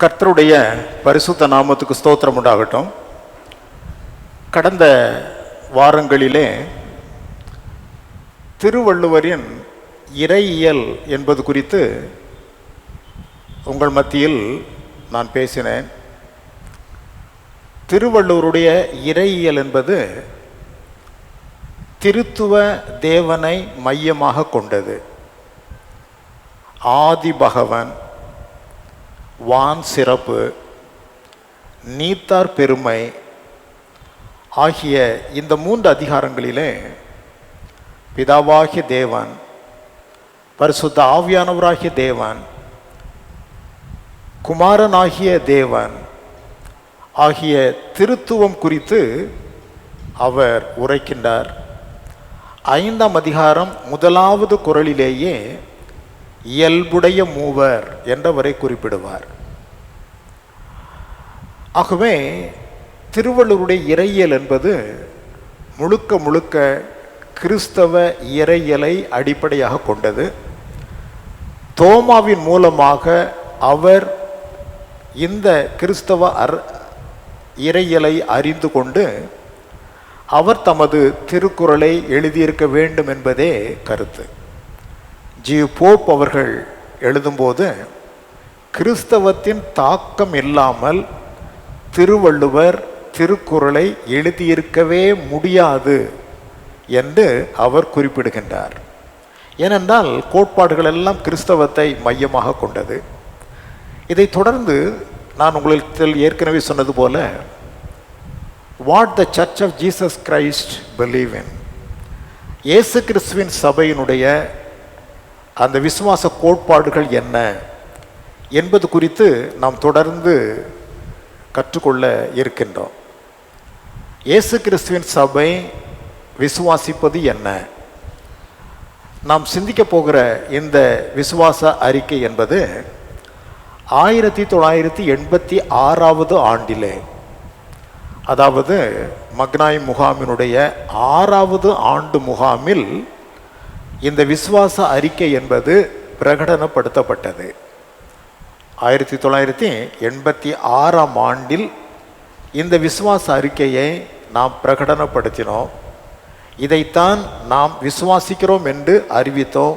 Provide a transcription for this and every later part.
கர்த்தருடைய பரிசுத்த நாமத்துக்கு ஸ்தோத்திரம் உண்டாகட்டும். கடந்த வாரங்களிலே திருவள்ளுவரின் இறையியல் என்பது குறித்து உங்கள் மத்தியில் நான் பேசினேன். திருவள்ளுவருடைய இறையியல் என்பது திருத்துவ தேவனை மையமாக கொண்டது. ஆதி பகவன் வான் சிறப்பு நீத்தார் பெருமை ஆகிய இந்த மூன்று அதிகாரங்களிலே பிதாவாகிய தேவன் பரிசுத்த ஆவியானவராகிய தேவன் குமாரனாகிய தேவன் ஆகிய திருத்துவம் குறித்து அவர் உரைக்கின்றார். ஐந்தாம் அதிகாரம் முதலாவது குரலிலேயே இயல்புடைய மூவர் என்றவரை குறிப்பிடுவார். ஆகவே திருவள்ளுவருடைய இறையியல் என்பது முழுக்க முழுக்க கிறிஸ்தவ இறையியலை அடிப்படையாக கொண்டது. தோமாவின் மூலமாக அவர் இந்த கிறிஸ்தவ அர் இறையியலை அறிந்து கொண்டு அவர் தமது திருக்குறளை எழுதியிருக்க வேண்டும் என்பதே கருத்து. ஜி போப் அவர்கள் எழுதும்போது கிறிஸ்தவத்தின் தாக்கம் இல்லாமல் திருவள்ளுவர் திருக்குறளை எழுதியிருக்கவே முடியாது என்று அவர் குறிப்பிடுகின்றார். ஏனென்றால் கோட்பாடுகள் எல்லாம் கிறிஸ்தவத்தை மையமாக கொண்டது. இதை தொடர்ந்து நான் உங்களுக்கு ஏற்கனவே சொன்னது போல what the church of Jesus Christ believe in Yesu கிறிஸ்துவின் சபையினுடைய அந்த விசுவாச கோட்பாடுகள் என்ன என்பது குறித்து நாம் தொடர்ந்து கற்றுக்கொள்ள இருக்கின்றோம். இயேசு கிறிஸ்துவின் சபை விசுவாசிப்பது என்ன? நாம் சிந்திக்க போகிற இந்த விசுவாச அறிக்கை என்பது ஆயிரத்தி தொள்ளாயிரத்தி எண்பத்தி ஆறாவது ஆண்டிலே அதாவது மக்னாய் முகாமினுடைய ஆறாவது ஆண்டு முகாமில் இந்த விசுவாச அறிக்கை என்பது பிரகடனப்படுத்தப்பட்டது. ஆயிரத்தி தொள்ளாயிரத்தி எண்பத்தி ஆறாம் ஆண்டில் இந்த விசுவாச அறிக்கையை நாம் பிரகடனப்படுத்தினோம். இதைத்தான் நாம் விசுவாசிக்கிறோம் என்று அறிவித்தோம்.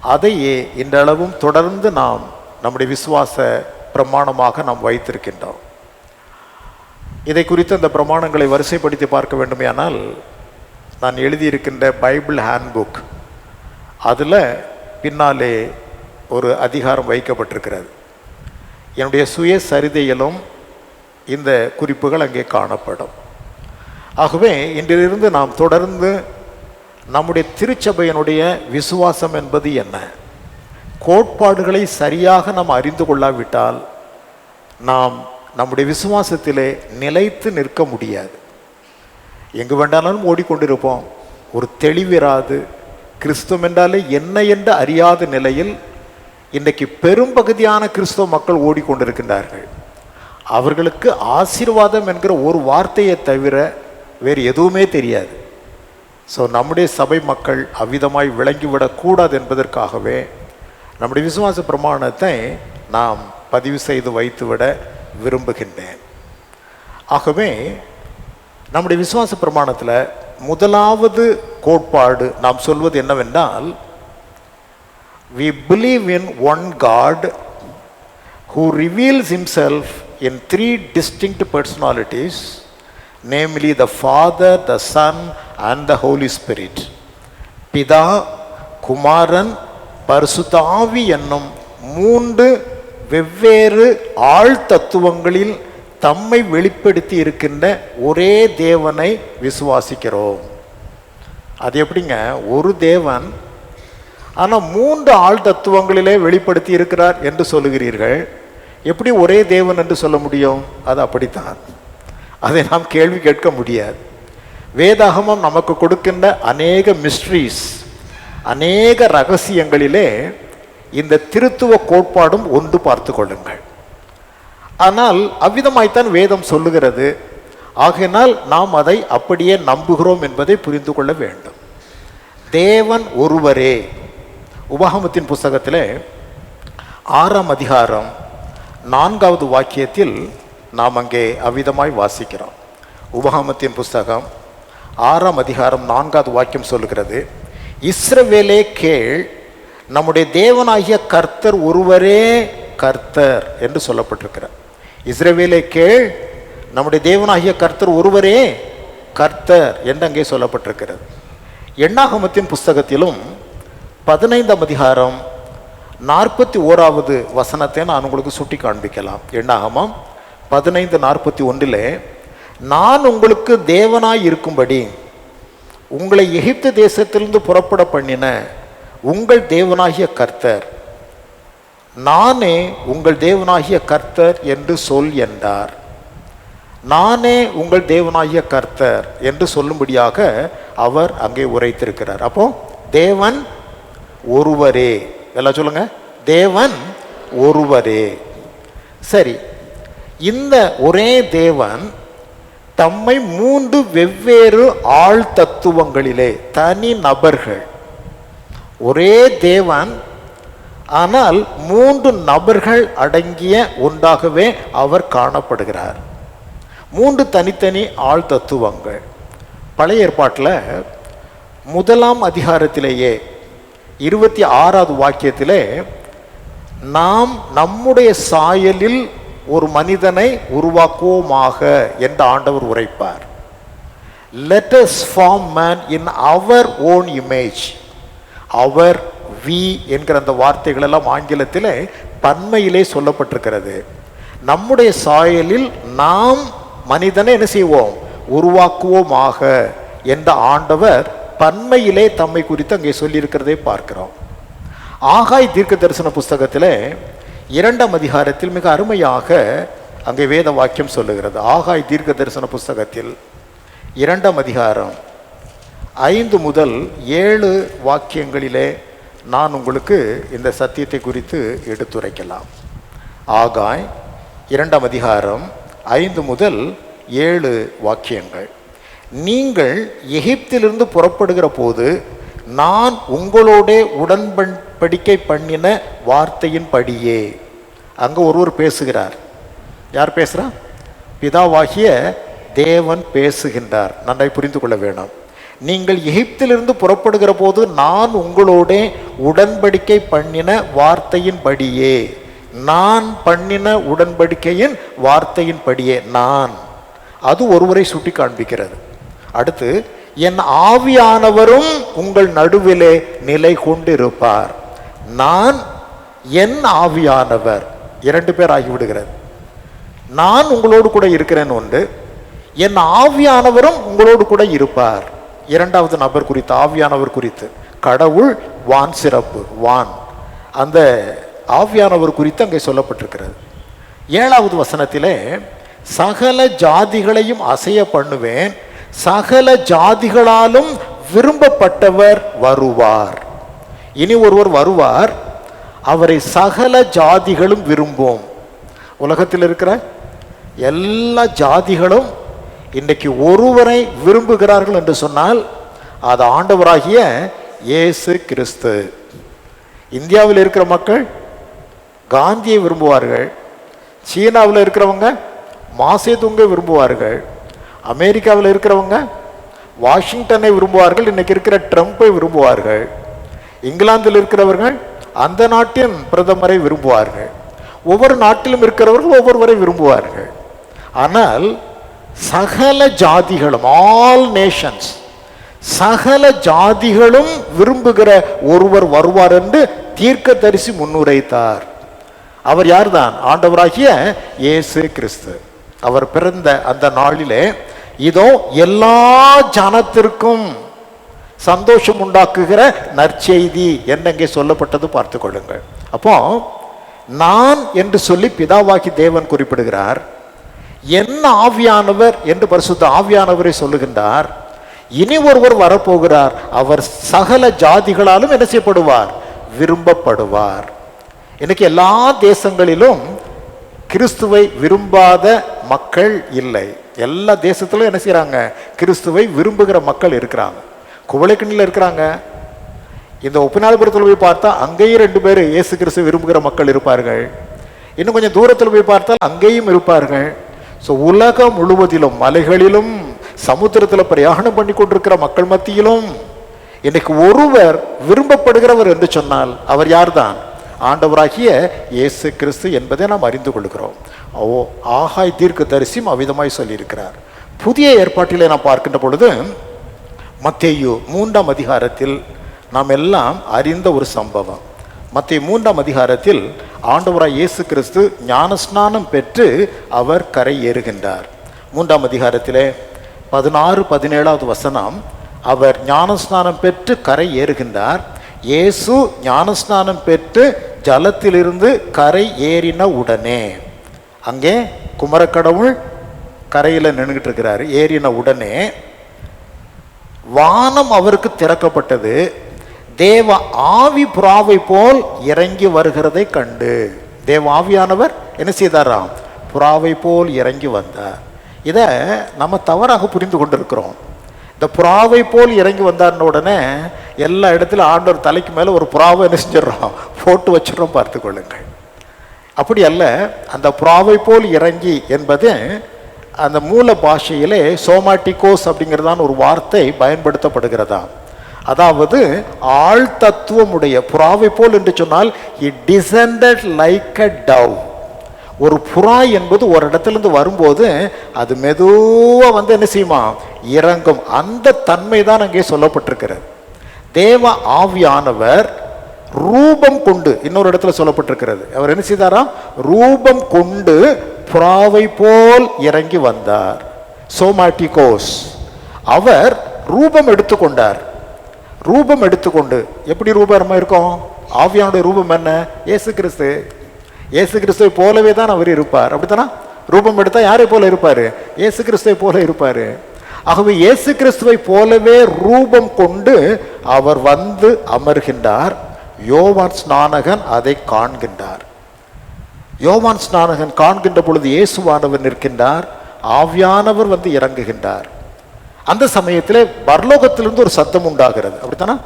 அதையே இன்றளவும் தொடர்ந்து நாம் நம்முடைய விசுவாச பிரமாணமாக நாம் வைத்திருக்கின்றோம். இதை குறித்து அந்த பிரமாணங்களை வரிசைப்படுத்தி பார்க்க வேண்டுமேயானால் நான் எழுதியிருக்கின்ற பைபிள் ஹேண்ட்புக் அதில் பின்னாலே ஒரு அதிகாரம் வைக்கப்பட்டிருக்கிறது. என்னுடைய சுய சரிதையிலும் இந்த குறிப்புகள் அங்கே காணப்படும். ஆகவே இன்றிலிருந்து நாம் தொடர்ந்து நம்முடைய திருச்சபையினுடைய விசுவாசம் என்பது என்ன? கோட்பாடுகளை சரியாக நாம் அறிந்து கொள்ளாவிட்டால் நாம் நம்முடைய விசுவாசத்திலே நிலைத்து நிற்க முடியாது. எங்கு வேண்டாலும் ஓடிக்கொண்டிருப்போம். ஒரு தெளிவிராது கிறிஸ்துவம் என்றாலே என்ன என்று அறியாத நிலையில் இன்றைக்கு பெரும்பகுதியான கிறிஸ்தவ மக்கள் ஓடிக்கொண்டிருக்கின்றார்கள். அவர்களுக்கு ஆசீர்வாதம் என்கிற ஒரு வார்த்தையை தவிர வேறு எதுவுமே தெரியாது. ஸோ நம்முடைய சபை மக்கள் அவ்விதமாய் விளங்கிவிடக்கூடாது என்பதற்காகவே நம்முடைய விசுவாச பிரமாணத்தை நாம் பதிவு செய்து வைத்துவிட விரும்புகின்றேன். ஆகவே நம்முடைய விசுவாச பிரமாணத்தில் முதலாவது கோட்பாடு நாம் சொல்வது என்னவென்றால் we believe in one God who reveals himself in three distinct personalities namely the Father the Son and the Holy Spirit பிதா குமாரன் பர்சுதாவி என்னும் மூன்று வெவ்வேறு ஆழ்தத்துவங்களில் தம்மை வெளிப்படுத்தி இருக்கின்ற ஒரே தேவனை விசுவாசிக்கிறோம். அது எப்படிங்க? ஒரு தேவன் ஆனால் மூன்று ஆள் தத்துவங்களிலே வெளிப்படுத்தி இருக்கிறார் என்று சொல்லுகிறீர்கள். எப்படி ஒரே தேவன் என்று சொல்ல முடியும்? அது அப்படித்தான். அதை நாம் கேள்வி கேட்க முடியாது. வேதாகமம் நமக்கு கொடுக்கின்ற அநேக மிஸ்ட்ரீஸ் அநேக ரகசியங்களிலே இந்த திருத்துவ கோட்பாடும் ஒன்று பார்த்து கொள்ளுங்கள். ஆனால் அவ்விதமாய்த்தான் வேதம் சொல்லுகிறது. ஆகையினால் நாம் அதை அப்படியே நம்புகிறோம் என்பதை புரிந்து கொள்ள வேண்டும். தேவன் ஒருவரே. உபாகமத்தின் புஸ்தகத்தில் ஆறாம் அதிகாரம் நான்காவது வாக்கியத்தில் நாம் அங்கே அவ்விதமாய் வாசிக்கிறோம். உபகாமத்தின் புஸ்தகம் ஆறாம் அதிகாரம் நான்காவது வாக்கியம் சொல்லுகிறது. இஸ்ரவேலே கேள் நம்முடைய தேவனாகிய கர்த்தர் ஒருவரே கர்த்தர் என்று சொல்லப்பட்டிருக்கிறார். இஸ்ரவேலே கேள் நம்முடைய தேவனாகிய கர்த்தர் ஒருவரே கர்த்தர் என்று அங்கே சொல்லப்பட்டிருக்கிறது. எண்ணாகமத்தின் புஸ்தகத்திலும் பதினைந்தாம் அதிகாரம் நாற்பத்தி ஓராவது வசனத்தை நான் உங்களுக்கு சுட்டி காண்பிக்கலாம் எண்ணாகமம் பதினைந்து நாற்பத்தி ஒன்றிலே நான் உங்களுக்கு தேவனாய் இருக்கும்படி உங்களை எகிப்து தேசத்திலிருந்து புறப்பட பண்ணின உங்கள் தேவனாகிய கர்த்தர் நானே உங்கள் தேவனாகிய கர்த்தர் என்று சொல் என்றார். நானே உங்கள் தேவனாகிய கர்த்தர் என்று சொல்லும்படியாக அவர் அங்கே உரைத்திருக்கிறார். அப்போ தேவன் ஒருவரே. எல்லாம் சொல்லுங்க. தேவன் ஒருவரே. சரி இந்த ஒரே தேவன் தம்மை மூன்று வெவ்வேறு ஆள் தத்துவங்களிலே தனி நபர்கள். ஒரே தேவன் ஆனால் மூன்று நபர்கள் அடங்கிய ஒன்றாகவே அவர் காணப்படுகிறார். மூன்று தனித்தனி ஆள் தத்துவங்கள். பழைய ஏற்பாட்டில் முதலாம் அதிகாரத்திலேயே இருபத்தி ஆறாவது வாக்கியத்திலே நாம் நம்முடைய சாயலில் ஒரு மனிதனை உருவாக்குவோமாக என்று ஆண்டவர் உரைப்பார். Let us form man in our own image our we என்கிற அந்த வார்த்தைகள் எல்லாம் ஆங்கிலத்தில் பன்மையிலே சொல்லப்பட்டிருக்கிறது. நம்முடைய சாயலில் நாம் மனிதனை என்ன செய்வோம்? உருவாக்குவோமாக என்ற ஆண்டவர் பன்மையிலே தம்மை குறித்து அங்கே சொல்லியிருக்கிறதை பார்க்கிறோம். ஆகாய் தீர்க்க தரிசன புஸ்தகத்தில் இரண்டாம் அதிகாரத்தில் மிக அருமையாக அங்கே வேத வாக்கியம் சொல்லுகிறது. ஆகாய் தீர்க்க தரிசன புஸ்தகத்தில் இரண்டாம் அதிகாரம் ஐந்து முதல் ஏழு வாக்கியங்களிலே நான் உங்களுக்கு இந்த சத்தியத்தை குறித்து எடுத்துரைக்கலாம். ஆகாய் இரண்டாம் அதிகாரம் ஐந்து முதல் ஏழு வாக்கியங்கள். நீங்கள் எகிப்திலிருந்து புறப்படுகிற போது நான் உங்களோட உடன்படிக்கை பண்ணின வார்த்தையின் படியே அங்கே ஒருவர் பேசுகிறார். யார் பேசுகிறா பிதாவாகிய தேவன் பேசுகின்றார். நன்றாய் புரிந்து கொள்ள வேணும். நீங்கள் எகிப்திலிருந்து புறப்படுகிற போது நான் உங்களோட உடன்படிக்கை பண்ணின வார்த்தையின் படியே நான் பண்ணின உடன்படிக்கையின் வார்த்தையின் படியே நான். அது ஒருவரை சுட்டி காண்பிக்கிறது அடுத்து என் ஆவியானவரும் உங்கள் நடுவிலே நிலை கொண்டிருப்பார். நான் என் ஆவியானவர். இரண்டு பேர் ஆகிவிடுகிறது. நான் உங்களோடு கூட இருக்கிறேன் ஒன்று என் ஆவியானவரும் உங்களோடு கூட இருப்பார். இரண்டாவது நபர் குறித்து ஆவியானவர் குறித்து. கடவுள் வான் சிறப்பு வான். அந்த ஆவியானவர் குறித்து அங்கே சொல்லப்பட்டிருக்கிறது. ஏழாவது வசனத்திலே சகல ஜாதிகளையும் அசைய பண்ணுவேன் சகல ஜாதிகளாலும் விரும்பப்பட்டவர் வருவார். இனி ஒருவர் வருவார் அவரை சகல ஜாதிகளும் விரும்பும். உலகத்தில் இருக்கிற எல்லா ஜாதிகளும் இன்றைக்கு ஒருவரை விரும்புகிறார்கள் என்று சொன்னால் அது ஆண்டவராகிய இயேசு கிறிஸ்து. இந்தியாவில் இருக்கிற மக்கள் காந்தியை விரும்புவார்கள் சீனாவில் இருக்கிறவங்க மாசேதுங்கை விரும்புவார்கள் அமெரிக்காவில் இருக்கிறவங்க வாஷிங்டனை விரும்புவார்கள் இன்றைக்கி இருக்கிற ட்ரம்ப்பை விரும்புவார்கள் இங்கிலாந்தில் இருக்கிறவர்கள் அந்த நாட்டின் பிரதமரை விரும்புவார்கள். ஒவ்வொரு நாட்டிலும் இருக்கிறவர்கள் ஒவ்வொருவரை விரும்புவார்கள். ஆனால் சகல ஜாதிகளும் ஆல் நேஷன்ஸ் சகல ஜாதிகளும் விரும்புகிற ஒருவர் வருவார் என்று தீர்க்க தரிசி முன்னுரைத்தார். அவர் யார்தான்? ஆண்டவராகிய இயேசு கிறிஸ்து. அவர் பிறந்த அந்த நாளிலே இதோ எல்லா ஜனத்திற்கும் சந்தோஷம் உண்டாக்குகிற நற்செய்தி என்னங்கே சொல்லப்பட்டது பார்த்து கொள்ளுங்கள். அப்போ நான் என்று சொல்லி பிதாவாகி தேவன் குறிப்பிடுகிறார் என்ன ஆவியானவர் என்று பரிசுத்த ஆவியானவரை சொல்லுகின்றார். இனி ஒருவர் வரப்போகிறார். அவர் சகல ஜாதிகளாலும் என்ன செய்யப்படுவார்? விரும்பப்படுவார். இன்னைக்கு எல்லா தேசங்களிலும் கிறிஸ்துவை விரும்பாத மக்கள் இல்லை. எல்லா தேசத்திலும் என்ன செய்கிறாங்க கிறிஸ்துவை விரும்புகிற மக்கள் இருக்கிறாங்க. குவளைக்கண்ணில் இருக்கிறாங்க. இந்த ஒப்பினாலபுரத்தில் போய் பார்த்தா அங்கேயும் ரெண்டு பேர் இயேசு கிறிஸ்துவை விரும்புகிற மக்கள் இருப்பார்கள். இன்னும் கொஞ்சம் தூரத்தில் போய் பார்த்தால் அங்கேயும் இருப்பார்கள். ஸோ உலகம் முழுவதிலும் மலைகளிலும் சமுத்திரத்தில் பிரயாணம் பண்ணி கொண்டிருக்கிற மக்கள் மத்தியிலும் இன்னைக்கு ஒருவர் விரும்பப்படுகிறவர் என்று சொன்னால் அவர் யார்தான்? ஆண்டவராகிய இயேசு கிறிஸ்து என்பதை நாம் அறிந்து கொள்கிறோம். ஓ ஆகாய் தீர்க்க தரிசியும் அவ்விதமாய் சொல்லியிருக்கிறார். புதிய ஏற்பாட்டிலே நாம் பார்க்கின்ற பொழுது மத்தேயு மூன்றாம் அதிகாரத்தில் நாம் எல்லாம் அறிந்த ஒரு சம்பவம். மத்திய மூன்றாம் அதிகாரத்தில் ஆண்டவராய் இயேசு கிறிஸ்து ஞானஸ்நானம் பெற்று அவர் கரை ஏறுகின்றார். மூன்றாம் அதிகாரத்திலே பதினாறு பதினேழாவது வசனம் அவர் ஞானஸ்நானம் பெற்று கரை ஏறுகின்றார். இயேசு ஞானஸ்நானம் பெற்று ஜலத்திலிருந்து கரை ஏறின உடனே அங்கே குமரக்கடவுள் கரையில் நின்றுகிட்டு இருக்கிறார். ஏறின உடனே வானம் அவருக்கு திறக்கப்பட்டது. தேவ ஆவி புறாவை போல் இறங்கி வருகிறதை கண்டு. தேவ ஆவியானவர் என்ன செய்தாராம்? புறாவை போல் இறங்கி வந்தார். இதை நம்ம தவறாக புரிந்து கொண்டிருக்கிறோம். இந்த புறாவை போல் இறங்கி வந்தார்ன உடனே எல்லா இடத்துலையும் ஆண்டவர் தலைக்கு மேலே ஒரு புறாவை என்ன செஞ்சிடறோம்? போட்டு வச்சிடறோம் பார்த்து கொள்ளுங்கள். அப்படி அல்ல அந்த புறாவை போல் இறங்கி என்பது அந்த மூல பாஷையிலே சோமாட்டிகோஸ் அப்படிங்கிறதான ஒரு வார்த்தை பயன்படுத்தப்படுகிறதா அதாவது ஆள் தத்துவமுடைய புறாவை போல் என்று சொன்னால் it descended like a dove ஒரு புறா என்பது ஒரு இடத்துலேருந்து வரும்போது அது மெதுவாக வந்து என்ன செய்யுமா? இறங்கும். அந்த தன்மை தான் அங்கே சொல்லப்பட்டிருக்கிறது. தேவ ஆவியானவர் ரூபம் கொண்டு இன்னொரு இடத்துல சொல்லப்பட்டிருக்கிறது. அவர் என்ன செய்தாராம் ரூபம் கொண்டு புறாவை போல் இறங்கி வந்தார். சோமாட்டிகோஸ் அவர் ரூபம் எடுத்துக்கொண்டார். ரூபம் எடுத்துக்கொண்டு எப்படி ரூபம் இருக்கும்? ஆவியானுடைய ரூபம் என்ன? ஏசு கிறிஸ்து. ஏசு கிறிஸ்துவை போலவே தான் அவர் இருப்பார். அப்படித்தானா? ரூபம் எடுத்தால் யாரை போல இருப்பார்? ஏசு கிறிஸ்துவை போல இருப்பார். ஆகவே இயேசு கிறிஸ்துவை போலவே ரூபம் கொண்டு அவர் வந்து அமர்கின்றார். யோவான் ஸ்நானகன் அதை காண்கின்றார். யோவான் ஸ்நானகன் காண்கின்ற பொழுது இயேசுவானவர் நிற்கின்றார். ஆவியானவர் வந்து இறங்குகின்றார். அந்த சமயத்தில் பர்லோகத்திலிருந்து ஒரு சத்தம் உண்டாகிறது. அப்படித்தானா?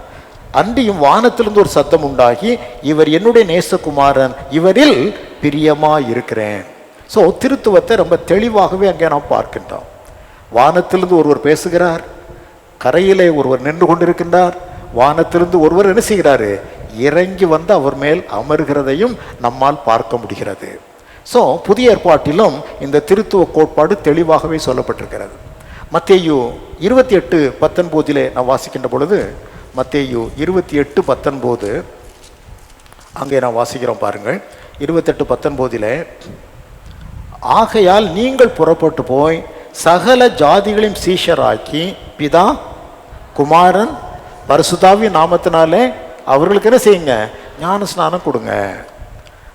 அன்றியும் வானத்திலிருந்து ஒரு சத்தம் உண்டாகி இவர் என்னுடைய நேசகுமாரன் இவரில் பிரியமா இருக்கிறேன் ஸோ திருத்துவத்தை ரொம்ப தெளிவாகவே அங்கே நாம் பார்க்கின்றோம். வானத்திலிருந்து ஒருவர் பேசுகிறார் கரையிலே ஒருவர் நின்று கொண்டிருக்கின்றார் வானத்திலிருந்து ஒருவர் என்ன செய்கிறாரு? இறங்கி வந்து அவர் மேல் அமர்கிறதையும் நம்மால் பார்க்க முடிகிறது. ஸோ புதிய ஏற்பாட்டிலும் இந்த திருத்துவ கோட்பாடு தெளிவாகவே சொல்லப்பட்டிருக்கிறது. மத்தேயு இருபத்தி எட்டு பத்தொன்பதிலே நாம் வாசிக்கின்ற பொழுது மத்தேயு இருபத்தி எட்டு பத்தொன்பது. அங்கே நான் வாசிக்கிறோம் பாருங்கள். இருபத்தெட்டு பத்தொன்பதிலே ஆகையால் நீங்கள் புறப்பட்டு போய் சகல ஜாதிகளையும் சீஷராக்கி பிதா குமாரன் பரிசுதாவி நாமத்தினாலே அவர்களுக்கு என்ன செய்யுங்க? ஞான ஸ்நானம் கொடுங்க.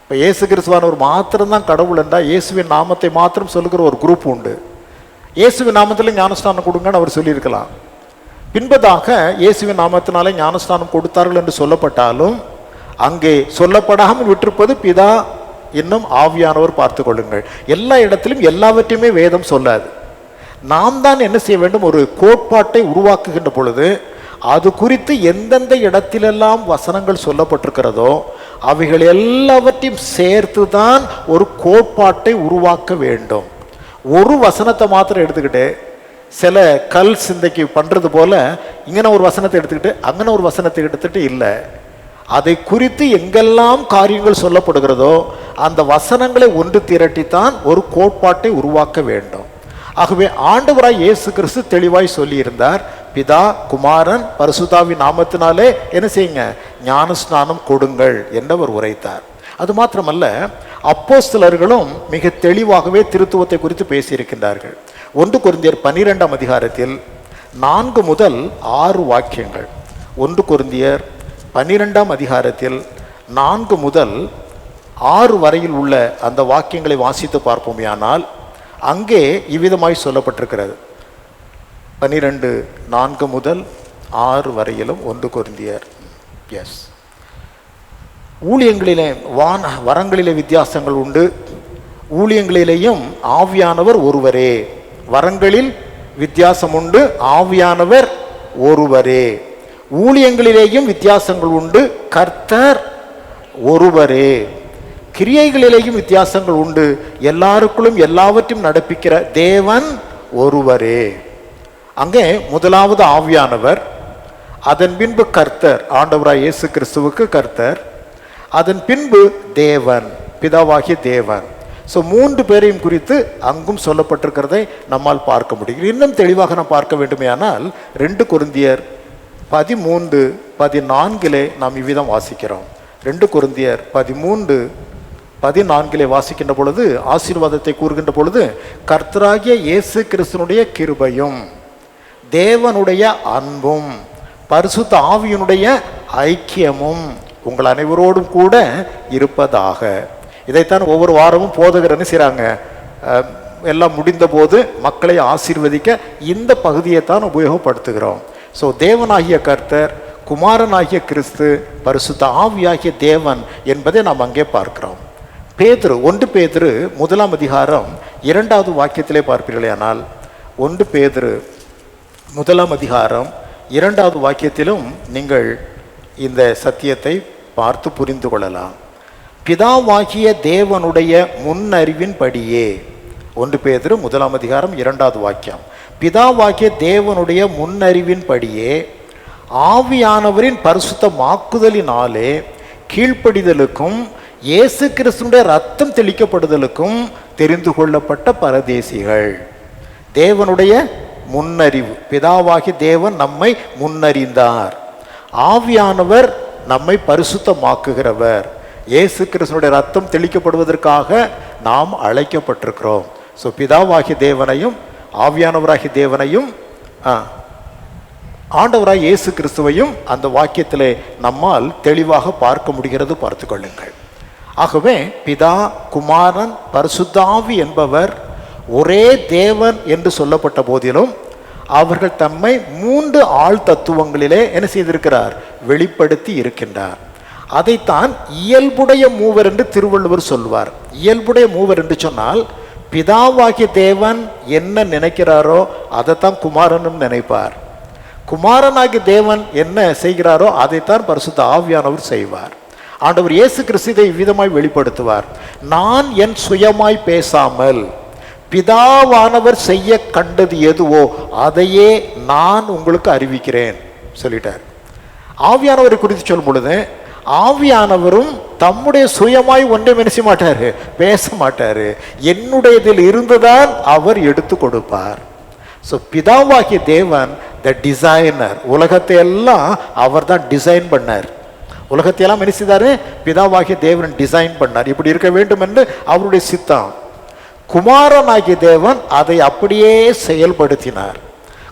இப்போ இயேசு கிறிஸ்துவானவர் மாத்திரம்தான் கடவுள் என்றால் இயேசுவின் நாமத்தை மாத்திரம் சொல்லுகிற ஒரு குரூப் உண்டு. இயேசுவின் நாமத்தில் ஞானஸ்தானம் கொடுங்கன்னு அவர் சொல்லியிருக்கலாம். பின்பதாக இயேசுவின் நாமத்தினாலே ஞானஸ்தானம் கொடுத்தார்கள் என்று சொல்லப்பட்டாலும் அங்கே சொல்லப்படாமல் விட்டிருப்பது பிதா இன்னும் ஆவியானவர் பார்த்து கொள்ளுங்கள். எல்லா இடத்திலும் எல்லாவற்றையுமே வேதம் சொல்லாது. நாம் தான் என்ன செய்ய வேண்டும்? ஒரு கோட்பாட்டை உருவாக்குகின்ற பொழுது அது குறித்து எந்தெந்த இடத்திலெல்லாம் வசனங்கள் சொல்லப்பட்டிருக்கிறதோ அவைகள் எல்லாவற்றையும் சேர்த்து தான் ஒரு கோட்பாட்டை உருவாக்க வேண்டும். ஒரு வசனத்தை மாத்திரம் எடுத்துக்கிட்டு சில கல் சிந்தைக்கு பண்ணுறது போல் இங்கன ஒரு வசனத்தை எடுத்துக்கிட்டு அங்கன ஒரு வசனத்தை எடுத்துகிட்டு இல்லை. அதை குறித்து எங்கெல்லாம் காரியங்கள் சொல்லப்படுகிறதோ அந்த வசனங்களை ஒன்று திரட்டித்தான் ஒரு கோட்பாட்டை உருவாக்க வேண்டும். ஆகவே ஆண்டவராய் இயேசு கிறிஸ்து தெளிவாய் சொல்லியிருந்தார் பிதா குமாரன் பரிசுதாவி நாமத்தினாலே என்ன செய்யுங்க? ஞானஸ்நானம் கொடுங்கள் என்றவர் உரைத்தார். அது மாத்திரமல்ல அப்போஸ்தலர்களும் மிக தெளிவாகவே திருத்துவத்தை குறித்து பேசியிருக்கின்றார்கள். ஒன்று குருந்தியர் பன்னிரெண்டாம் அதிகாரத்தில் நான்கு முதல் ஆறு வாக்கியங்கள். ஒன்று குருந்தியர் பன்னிரெண்டாம் அதிகாரத்தில் நான்கு முதல் ஆறு வரையில் உள்ள அந்த வாக்கியங்களை வாசித்து பார்ப்போமேயானால் அங்கே இவ்விதமாய் சொல்லப்பட்டிருக்கிறது. பன்னிரெண்டு நான்கு முதல் ஆறு வரையிலும் ஒன்று குருந்தியர். எஸ் ஊழியங்களிலே வான வரங்களிலே வித்தியாசங்கள் உண்டு. ஊழியங்களிலேயும் ஆவியானவர் ஒருவரே. வரங்களில் வித்தியாசம் உண்டு ஆவியானவர் ஒருவரே. ஊழியங்களிலேயும் வித்தியாசங்கள் உண்டு கர்த்தர் ஒருவரே. கிரியைகளிலேயும் வித்தியாசங்கள் உண்டு எல்லாருக்குள்ளும் எல்லாவற்றையும் நடப்பிக்கிற தேவன் ஒருவரே. அங்கே முதலாவது ஆவியானவர் அதன் பின்பு கர்த்தர் ஆண்டவராய் இயேசு கிறிஸ்துவுக்கு கர்த்தர் அதன் பின்பு தேவன் பிதாவாகிய தேவன். ஸோ மூன்று பேரையும் குறித்து அங்கும் சொல்லப்பட்டிருக்கிறதை நம்மால் பார்க்க முடியும். இன்னும் தெளிவாக நாம் பார்க்க வேண்டுமேயானால் ரெண்டு குருந்தியர் பதிமூன்று பதினான்கிலே நாம் இவ்விதம் வாசிக்கிறோம். ரெண்டு குருந்தியர் பதிமூன்று பதினான்கிலே வாசிக்கின்ற பொழுது ஆசீர்வாதத்தை கூறுகின்ற பொழுது கர்த்தராகிய இயேசு கிறிஸ்தனுடைய கிருபையும் தேவனுடைய அன்பும் பரிசுத்த ஆவியினுடைய ஐக்கியமும் உங்கள் அனைவரோடும் கூட இருப்பதாக. இதைத்தான் ஒவ்வொரு வாரமும் போதகர் செய்கிறாங்க எல்லாம் முடிந்த போது மக்களை ஆசீர்வதிக்க இந்த பகுதியை தான் உபயோகப்படுத்துகிறோம். ஸோ தேவனாகிய கர்த்தர் குமாரனாகிய கிறிஸ்து பரிசுத்த ஆவியாகிய தேவன் என்பதை நாம் அங்கே பார்க்கிறோம். பேதுரு ஒன்று பேதுரு முதலாம் அதிகாரம் இரண்டாவது வாக்கியத்திலே பார்ப்பீர்களேயானால் ஒன்று பேதுரு முதலாம் அதிகாரம் இரண்டாவது வாக்கியத்திலும் நீங்கள் இந்த சத்தியத்தை பார்த்து புரிந்து கொள்ளலாம். பிதாவாகிய தேவனுடைய முன்னறிவின்படியே ஒன்று பேதுரு முதலாம் அதிகாரம் இரண்டாவது வாக்கியம். பிதாவாகிய தேவனுடைய முன்னறிவின்படியே ஆவியானவரின் பரிசுத்த மாக்குதலினாலே கீழ்ப்படிதலுக்கும் இயேசு கிறிஸ்துடைய ரத்தம் தெளிக்கப்படுதலுக்கும் தெரிந்து கொள்ளப்பட்ட பரதேசிகள். தேவனுடைய முன்னறிவு பிதாவாகி தேவன் நம்மை முன்னறிந்தார். ஆவியானவர் நம்மை பரிசுத்தமாக்குகிறவர். இயேசு கிறிஸ்துனுடைய ரத்தம் தெளிக்கப்படுவதற்காக நாம் அழைக்கப்பட்டிருக்கிறோம். ஸோ பிதாவாகி தேவனையும் ஆவியானவராகி தேவனையும் ஆண்டவராய் இயேசு கிறிஸ்துவையும் அந்த வாக்கியத்திலே நம்மால் தெளிவாக பார்க்க முடிகிறது பார்த்து கொள்ளுங்கள். ஆகவே பிதா குமாரன் பரிசுத்தாவி என்பவர் ஒரே தேவன் என்று சொல்லப்பட்ட போதிலும் அவர்கள் தம்மை மூன்று ஆள் தத்துவங்களிலே என்ன செய்திருக்கிறார்? வெளிப்படுத்தி இருக்கின்றார். அதைத்தான் இயல்புடைய மூவர் என்று திருவள்ளுவர் சொல்வார். இயல்புடைய மூவர் என்று சொன்னால் பிதாவாகிய தேவன் என்ன நினைக்கிறாரோ அதைத்தான் குமாரனும் நினைப்பார். குமாரனாகிய தேவன் என்ன செய்கிறாரோ அதைத்தான் பரிசுத்த ஆவியானவர் செய்வார். ஆண்டவர் இயேசு கிறிஸ்து இதை இவ்விதமாய் வெளிப்படுத்துவார். நான் என் சுயமாய் பேசாமல் பிதாவானவர் செய்ய கண்டது எதுவோ அதையே நான் உங்களுக்கு அறிவிக்கிறேன் சொல்லிட்டார். ஆவியானவரை குறித்து சொல்லும் பொழுது ஆவியானவரும் தம்முடைய சுயமாய் ஒன்றை என்ன மாட்டார் பேச மாட்டார். என்னுடையதில் இருந்துதான் அவர் எடுத்து கொடுப்பார். ஸோ பிதாவாகிய தேவன் த டிசைனர் உலகத்தை எல்லாம் அவர் தான் டிசைன் பண்ணார். உலகத்தையெல்லாம் எல்லாம் பிதாவாகிய தேவன் டிசைன் பண்ணார். இப்படி இருக்க வேண்டும் என்று அவருடைய சித்தம். குமாரனாகிய தேவன் அதை அப்படியே செயல்படுத்தினார்.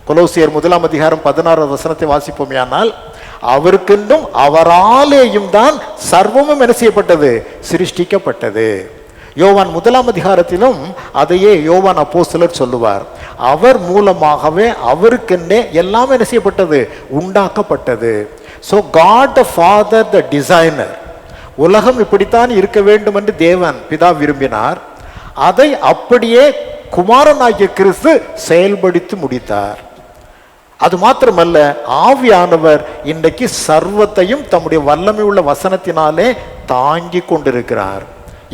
கொலோசியர் முதலாம் அதிகாரம் பதினாறாவது வசனத்தை வாசிப்போமேயானால் அவருக்கென்றும் அவராலேயும் தான் சர்வமும் என்ன செய்யப்பட்டது? சிருஷ்டிக்கப்பட்டது. யோவான் முதலாம் அதிகாரத்திலும் அதையே யோவான் அப்போஸ்தலர் சொல்லுவார். அவர் மூலமாகவே அவருக்கென்னே எல்லாம் என்ன செய்யப்பட்டது? உண்டாக்கப்பட்டது. So God the Father the designer உலகம் இப்படித்தான் இருக்க வேண்டும் என்று தேவன் பிதா விரும்பினார். அதை அப்படியே குமாரனாகிய கிறிஸ்து செயல்படுத்தி முடித்தார். அது மாத்திரமல்ல ஆவியானவர் இன்றைக்கு சர்வத்தையும் தம்முடைய வல்லமை உள்ள வசனத்தினாலே தாங்கி கொண்டிருக்கிறார்.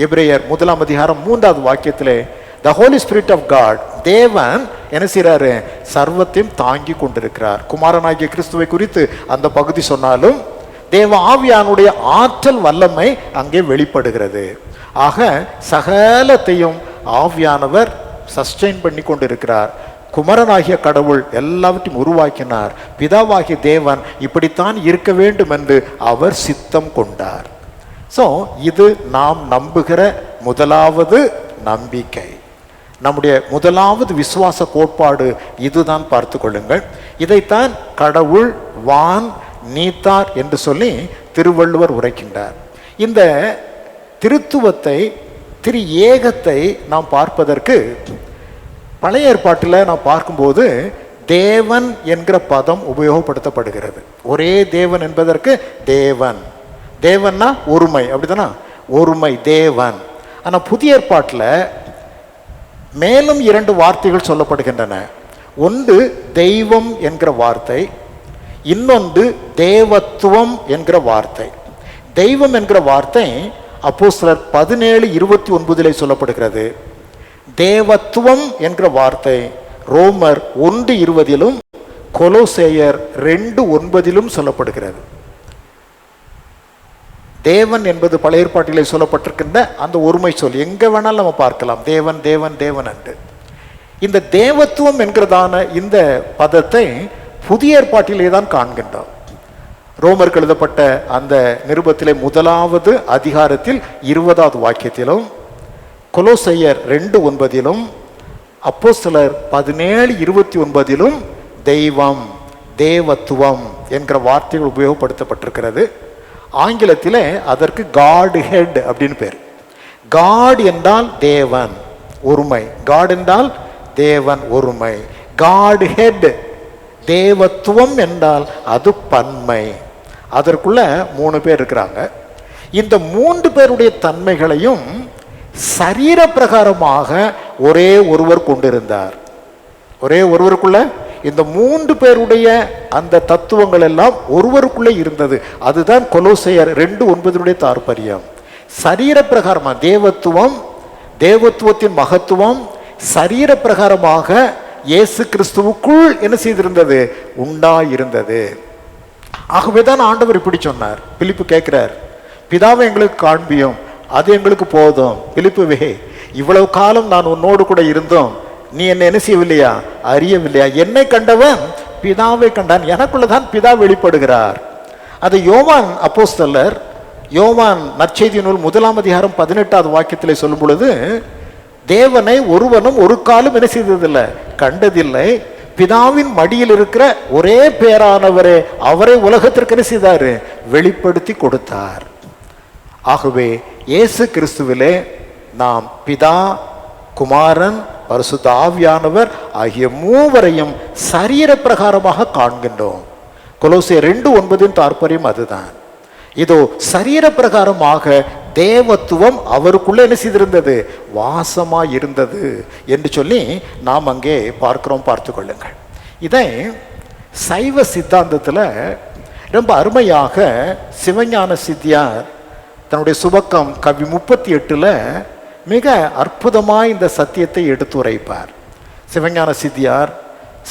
எபிரேயர் முதலாம் அதிகாரம் மூன்றாவது வாக்கியத்திலே the Holy Spirit of God தேவன் என்ன செய்கிறாரு சர்வத்தையும் தாங்கி கொண்டிருக்கிறார். குமாரனாகிய கிறிஸ்துவை குறித்து அந்த பகுதி சொன்னாலும் தேவ ஆவியானுடைய ஆற்றல் வல்லமை அங்கே வெளிப்படுகிறது. ஆக சகலத்தையும் ஆவியானவர் சஸ்டெயின் பண்ணி கொண்டிருக்கிறார். குமரனாகிய கடவுள் எல்லாவற்றையும் உருவாக்கினார். பிதாவாகிய தேவன் இப்படித்தான் இருக்க வேண்டும் என்று அவர் சித்தம் கொண்டார். ஸோ இது நாம் நம்புகிற முதலாவது நம்பிக்கை. நம்முடைய முதலாவது விசுவாச கோட்பாடு இதுதான் பார்த்து கொள்ளுங்கள். இதைத்தான் கடவுள் வான் நீத்தார் என்று சொல்லி திருவள்ளுவர் உரைக்கின்றார். இந்த திருத்துவத்தை திரு ஏகத்தை நாம் பார்ப்பதற்கு பழைய ஏற்பாட்டில் நாம் பார்க்கும்போது தேவன் என்கிற பதம் உபயோகப்படுத்தப்படுகிறது. ஒரே தேவன் என்பதற்கு தேவன். தேவன்னா ஒருமை அப்படிதானா ஒருமை தேவன். ஆனால் புதிய ஏற்பாட்டில் மேலும் இரண்டு வார்த்தைகள் சொல்லப்படுகின்றன. ஒன்று தெய்வம் என்கிற வார்த்தை இன்னொன்று தேவத்துவம் என்கிற வார்த்தை. தெய்வம் என்கிற வார்த்தை அப்போஸ்தலர் பதினேழு இருபத்தி ஒன்பதிலே சொல்லப்படுகிறது. தேவத்துவம் என்ற வார்த்தை ரோமர் ஒன்று இருபதிலும் கொலோசேயர் ரெண்டு ஒன்பதிலும் சொல்லப்படுகிறது. தேவன் என்பது பழைய ஏற்பாட்டிலே சொல்லப்பட்டிருக்கின்ற அந்த ஒருமை சொல். எங்க வேணாலும் நம்ம பார்க்கலாம். தேவன் தேவன் தேவன் என்று இந்த தேவத்துவம் என்கிறதான இந்த பதத்தை புதிய ஏற்பாட்டிலே தான் காண்கின்றோம். ரோமருக்கு எழுதப்பட்ட அந்த நிருபத்திலே முதலாவது அதிகாரத்தில் இருபதாவது வாக்கியத்திலும் கொலோசையர் ரெண்டு ஒன்பதிலும் அப்போ சிலர் பதினேழு இருபத்தி ஒன்பதிலும் தெய்வம் தேவத்துவம் என்கிற வார்த்தைகள் உபயோகப்படுத்தப்பட்டிருக்கிறது. ஆங்கிலத்தில் அதற்கு காட் ஹெட் அப்படின்னு பேர். காட் என்றால் தேவன் ஒருமை. காட் என்றால் தேவன் ஒருமை. காட் ஹெட் தேவத்துவம் என்றால் அது பன்மை. அதற்குள்ள மூணு பேர் இருக்கிறாங்க. இந்த மூன்று பேருடைய தன்மைகளையும் சரீர பிரகாரமாக ஒரே ஒருவர் கொண்டிருந்தார். ஒரே ஒருவருக்குள்ள இந்த மூன்று பேருடைய அந்த தத்துவங்கள் எல்லாம் ஒருவருக்குள்ளே இருந்தது. அதுதான் கொலோசையர் ரெண்டு ஒன்பதனுடைய தாற்பயம். சரீர பிரகாரமாக தேவத்துவம் தேவத்துவத்தின் மகத்துவம் சரீர பிரகாரமாக இயேசு கிறிஸ்துவுக்குள் என்ன செய்திருந்தது? உண்டாயிருந்தது. ஆகவே தான் ஆண்டவர் இப்படி சொன்னார். பிலிப்பு கேட்கிறார் பிதாவை எங்களுக்கு காண்பியும் அது எங்களுக்கு போதும். பிலிப்பு பிலிப்புவே இவ்வளவு காலம் நான் உன்னோடு கூட இருந்தோம். நீ என்னை என்ன செய்யவில்லையா? அறியவில்லையா? என்னை கண்டவன் பிதாவை கண்டான். எனக்குள்ளதான் பிதா வெளிப்படுகிறார். அது யோவான் அப்போஸ்தலர் யோவான் நற்செய்தி நூல் முதலாம் அதிகாரம் பதினெட்டாவது வாக்கியத்திலே சொல்லும் பொழுது தேவனை ஒருவனும் ஒரு காலம் என்ன செய்ததில்லை? கண்டதில்லை. பிதாவின் மடியில் இருக்கிற ஒரே பேரானவரே அவரை உலகத்திற்கு என்ன செய்தாரு? வெளிப்படுத்தி கொடுத்தார். ஆகவே இயேசு கிறிஸ்துவிலே நாம் பிதா குமாரன் பரிசுத்த ஆவியானவர் ஆகிய மூவரையும் சரீர பிரகாரமாக காண்கின்றோம். கொலோசிய ரெண்டு ஒன்பதின் தாற்பயம் அதுதான். இதோ சரீர பிரகாரமாக தேவத்துவம் அவருக்குள்ளே என்ன செய்திருந்தது? வாசமா இருந்தது என்று சொல்லி நாம் அங்கே பார்க்கிறோம் பார்த்து கொள்ளுங்கள். இதை சைவ சித்தாந்தத்தில் ரொம்ப அருமையாக சிவஞான சித்தியார் தன்னுடைய சுபக்கம் கவி முப்பத்தி எட்டில் மிக அற்புதமாக இந்த சத்தியத்தை எடுத்துரைப்பார். சிவஞான சித்தியார்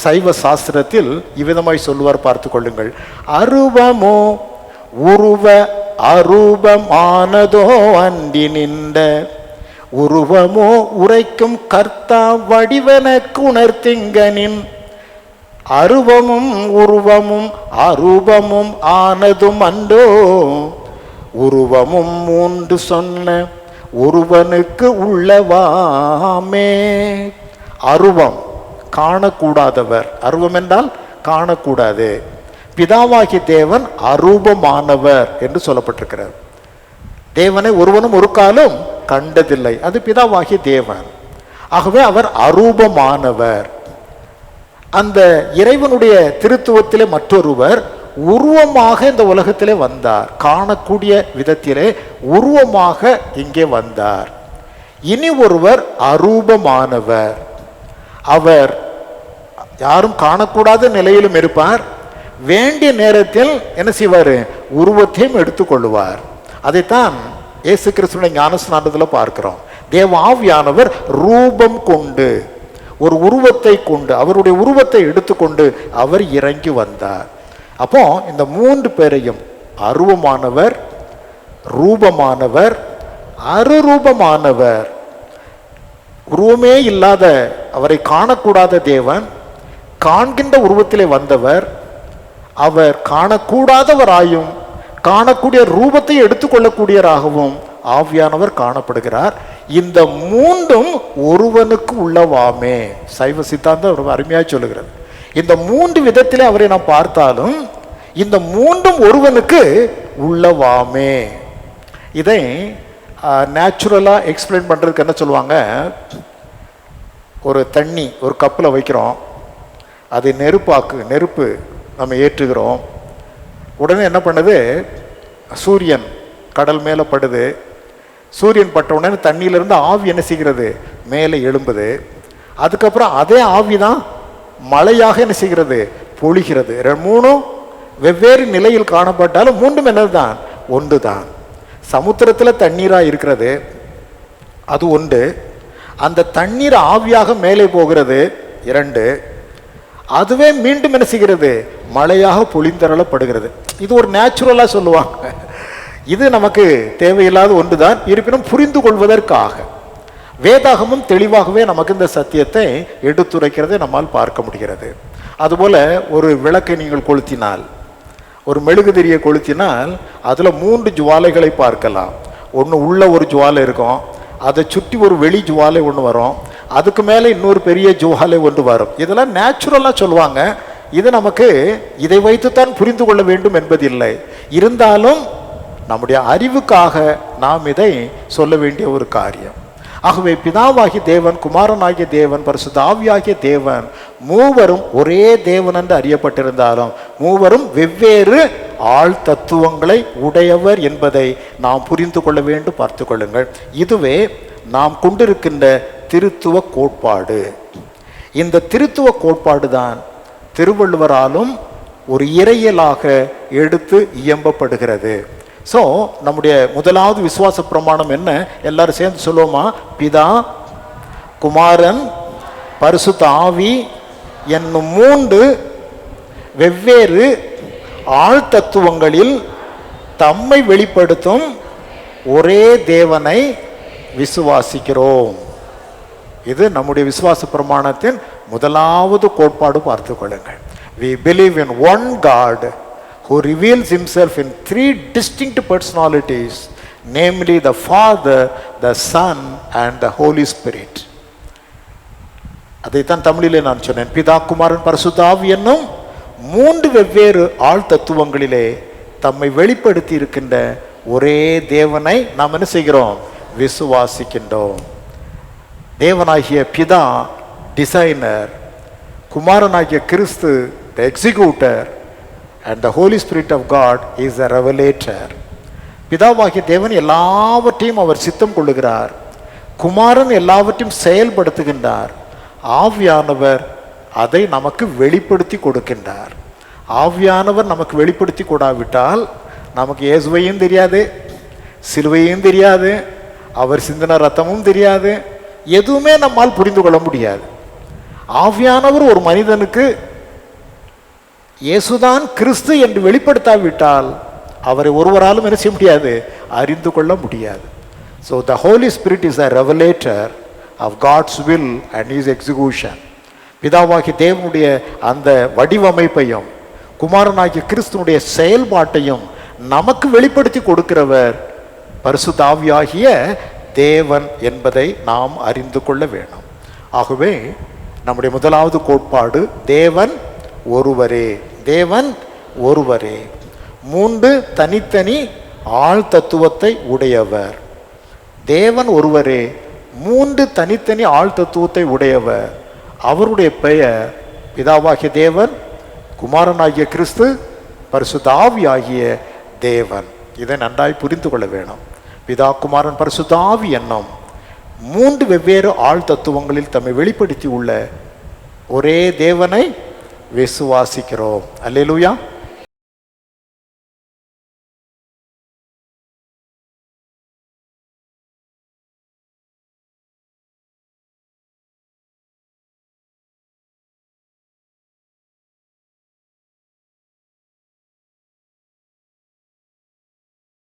சைவ சாஸ்திரத்தில் இவ்விதமாய் சொல்லுவார் பார்த்து கொள்ளுங்கள். அருவமோ உருவ அரூபமானதோ அண்டி நின்ற உருவமோ உரைக்கும் கர்த்தா வடிவனக்கு உணர்த்திங்கனின் அருவமும் உருவமும் அரூபமும் ஆனதும் அன்றோ உருவமும் மூன்று சொன்ன ஒருவனுக்கு உள்ளவாமே. அருவம் காணக்கூடாதவர். அருவம் என்றால் காணக்கூடாது. பிதாவாகிய தேவன் அரூபமானவர் என்று சொல்லப்பட்டிருக்கிறார் தேவனை ஒருவனும் ஒரு காலம் கண்டதில்லை. அது பிதாவாகிய தேவன். ஆகவே அவர் அரூபமானவர். அந்த இறைவனுடைய திருத்துவத்திலே மற்றொருவர் உருவமாக இந்த உலகத்திலே வந்தார். காணக்கூடிய விதத்திலே உருவமாக இங்கே வந்தார். இனி ஒருவர் அரூபமானவர். அவர் யாரும் காணக்கூடாத நிலையிலும் இருப்பார். வேண்டிய நேரத்தில் என்ன செய்வார்? உருவத்தையும் எடுத்துக்கொள்ளுவார். அதைத்தான் இயேசு கிருஷ்ணனை ஞானஸ்நானத்தில் பார்க்கிறோம். தேவ ஆவியானவர் ரூபம் கொண்டு ஒரு உருவத்தை கொண்டு அவருடைய உருவத்தை எடுத்துக்கொண்டு அவர் இறங்கி வந்தார். அப்போ இந்த மூன்று பேரையும் அருவமானவர் ரூபமானவர் அருரூபமானவர். உருவமே இல்லாத அவரை காணக்கூடாத தேவன் காண்கின்ற உருவத்திலே வந்தவர் அவர் காணக்கூடாதவராயும் காணக்கூடிய ரூபத்தை எடுத்துக்கொள்ளக்கூடியவராகவும் ஆவியானவர் காணப்படுகிறார். இந்த மூன்றும் ஒருவனுக்கு உள்ளவாமே. சைவ சித்தாந்தம் ரொம்ப அருமையாக சொல்லுகிறது. இந்த மூன்று விதத்திலே அவரை நாம் பார்த்தாலும் இந்த மூன்றும் ஒருவனுக்கு உள்ளவாமே. இதை நேச்சுரலாக எக்ஸ்பிளைன் பண்ணுறதுக்கு என்ன சொல்லுவாங்க? ஒரு தண்ணி ஒரு கப்பில் வைக்கிறோம். அது நெருப்பாக்கு நெருப்பு நம்ம ஏற்றுகிறோம். உடனே என்ன பண்ணுது? சூரியன் கடல் மேலே படுது. சூரியன் பட்ட உடனே தண்ணியிலிருந்து ஆவி என்ன செய்கிறது? மேலே எழும்புது. அதுக்கப்புறம் அதே ஆவி தான் மழையாக என்ன செய்கிறது? பொழிகிறது. மூணும் வெவ்வேறு நிலையில் காணப்பட்டாலும் மூன்றும் என்னதுதான்? ஒன்று தான் சமுத்திரத்தில் தண்ணீராக இருக்கிறது. அது ஒன்று. அந்த தண்ணீர் ஆவியாக மேலே போகிறது. இரண்டு. அதுவே மீண்டும் என்ன செய்கிறது? மழையாக பொழிந்தரளப்படுகிறது. இது ஒரு நேச்சுரலாக சொல்லுவாங்க. இது நமக்கு தேவையில்லாத ஒன்று தான் இருப்பினும் புரிந்து கொள்வதற்காக வேதாகமும் தெளிவாகவே நமக்கு இந்த சத்தியத்தை எடுத்துரைக்கிறதை நம்மால் பார்க்க முடிகிறது. அதுபோல் ஒரு விளக்கை நீங்கள் கொளுத்தினால் ஒரு மெழுகுதிரியை கொளுத்தினால் அதில் மூன்று ஜுவாலைகளை பார்க்கலாம். ஒன்று உள்ள ஒரு ஜுவாலை இருக்கும். அதை சுற்றி ஒரு வெளி ஜுவாலை ஒன்று வரும். அதுக்கு மேலே இன்னொரு பெரிய ஜோஹாலை ஒன்று வரும். இதெல்லாம் நேச்சுரலாக சொல்லுவாங்க. இது நமக்கு இதை வைத்துத்தான் புரிந்து கொள்ள வேண்டும் என்பதில்லை. இருந்தாலும் நம்முடைய அறிவுக்காக நாம் இதை சொல்ல வேண்டிய ஒரு காரியம். ஆகவே பிதாவாகிய தேவன் குமாரனாகிய தேவன் பரிசுத்த ஆவியாகிய தேவன் மூவரும் ஒரே தேவன் என்று அறியப்பட்டிருந்தாலும் மூவரும் வெவ்வேறு ஆள் தத்துவங்களை உடையவர் என்பதை நாம் புரிந்து கொள்ள வேண்டும் பார்த்து கொள்ளுங்கள். இதுவே நாம் கொண்டிருக்கின்ற திருத்துவ கோட்பாடு. இந்த திருத்துவ கோட்பாடு தான் திருவள்ளுவராலும் ஒரு இறையலாக எடுத்து இயம்பப்படுகிறது. ஸோ நம்முடைய முதலாவது விசுவாச பிரமாணம் என்ன? எல்லாரும் சேர்ந்து சொல்லுவோமா? பிதா குமாரன் பரிசுத்த ஆவி என்னும் மூன்று வெவ்வேறு ஆழ்தத்துவங்களில் தம்மை வெளிப்படுத்தும் ஒரே தேவனை விசுவாசிக்கிறோம். இது நம்முடைய விசுவாச பிரமாணத்தின் முதலாவது கோட்பாடு பார்த்து கொள்ளுங்கள். We believe in one God who reveals himself in three distinct personalities namely the Father the Son and the Holy Spirit அதைத்தான் தமிழிலே நான் சொன்னேன். பிதா குமாரன் பரசுதாவ் என்னும் மூன்று வெவ்வேறு ஆள் தத்துவங்களிலே தம்மை வெளிப்படுத்தி இருக்கின்ற ஒரே தேவனை நாம் என்ன செய்கிறோம்? விசுவாசிக்கின்றோம். தேவனாகிய பிதா டிசைனர் குமாரனாகிய Christ the executor and the Holy Spirit of God is a revelator பிதாவாகிய தேவன் எல்லாவற்றையும் அவர் சித்தம் கொள்ளுகிறார். குமாரன் எல்லாவற்றையும் செயல்படுத்துகின்றார். ஆவியானவர் அதை நமக்கு வெளிப்படுத்தி கொடுக்கின்றார். ஆவியானவர் நமக்கு வெளிப்படுத்தி கொடாவிட்டால் நமக்கு இயேசுவையும் தெரியாது சிலுவையும் தெரியாது அவர் சிந்தின ரத்தமும் தெரியாது எதுவுமே நம்மால் புரிந்து கொள்ள முடியாது. ஆவியானவர் ஒரு மனிதனுக்கு இயேசுதான் கிறிஸ்து என்று வெளிப்படுத்தாவிட்டால் அவரை ஒருவராலும் என்ன செய்ய முடியாது? அறிந்து கொள்ள முடியாது. So the Holy Spirit is a revelator of God's will and is execution பிதாவாகி தேவனுடைய அந்த வடிவமைப்பையும் குமாரனாகிய கிறிஸ்துனுடைய செயல்பாட்டையும் நமக்கு வெளிப்படுத்தி கொடுக்கிறவர் பரிசுத்தாவியாகிய தேவன் என்பதை நாம் அறிந்து கொள்ள வேணும் ஆகவே நம்முடைய முதலாவது கோட்பாடு தேவன் ஒருவரே தேவன் ஒருவரே. மூன்று தனித்தனி ஆள் தத்துவத்தை உடையவர். தேவன் ஒருவரே மூன்று தனித்தனி ஆள் தத்துவத்தை உடையவர். அவருடைய பெயர் பிதாவாகிய தேவன் குமாரனாகிய கிறிஸ்து பரிசுதாவி ஆகிய தேவன். இதை நன்றாய் புரிந்து கொள்ள வேணும். பிதா குமாரன் எண்ணம். மூன்று வெவ்வேறு ஆள் தத்துவங்களில் தம்மை வெளிப்படுத்தி உள்ள ஒரே தேவனை விசுவாசிக்கிறோம். அல்லேலூயா.